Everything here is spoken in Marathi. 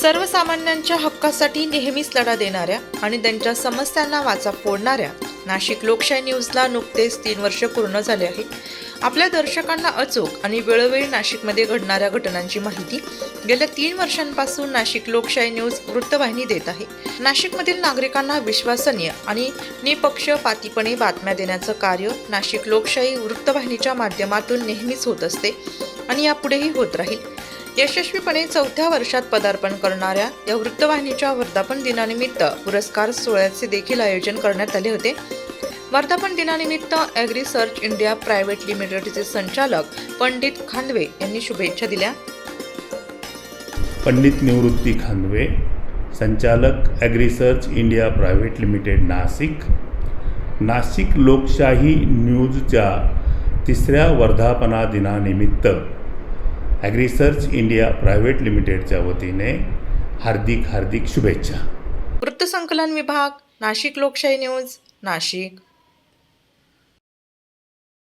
सर्वसामान्यांच्या हक्कासाठी नेहमीच लढा देणाऱ्या आणि त्यांच्या समस्यांना वाचा फोडणाऱ्या नाशिक लोकशाही न्यूजला नुकतेच तीन वर्ष पूर्ण झाले आहे आपल्या दर्शकांना अचूक आणि वेळोवेळी नाशिकमध्ये घडणाऱ्या घटनांची माहिती गेल्या तीन वर्षांपासून नाशिक लोकशाही न्यूज वृत्तवाहिनी देत आहे. नाशिकमधील नागरिकांना विश्वसनीय आणि निपक्षपातीपणे बातम्या देण्याचं कार्य नाशिक लोकशाही वृत्तवाहिनीच्या माध्यमातून नेहमीच होत असते आणि यापुढेही होत राहील. यशस्वीपणे चौथ्या वर्षात पदार्पण करणाऱ्या या वृत्तवाहिनीच्या वर्धापन दिनानिमित्त पुरस्कार सोहळ्याचे देखील आयोजन करण्यात आले होते. वर्धापन दिनानिमित्त ॲग्री सर्च इंडिया प्रायव्हेट लिमिटेडचे संचालक पंडित खांदवे यांनी शुभेच्छा दिल्या. पंडित निवृत्ती खांदवे संचालक agrisearch India private limited Nashik Nashik Lokshahi न्यूजच्या तिसऱ्या वर्धापना दिनानिमित्त ॲग्रिसर्च इंडिया प्रायव्हेट लिमिटेडच्या वतीने हार्दिक हार्दिक शुभेच्छा. वृत्तसंकलन विभाग नाशिक लोकशाही न्यूज नाशिक.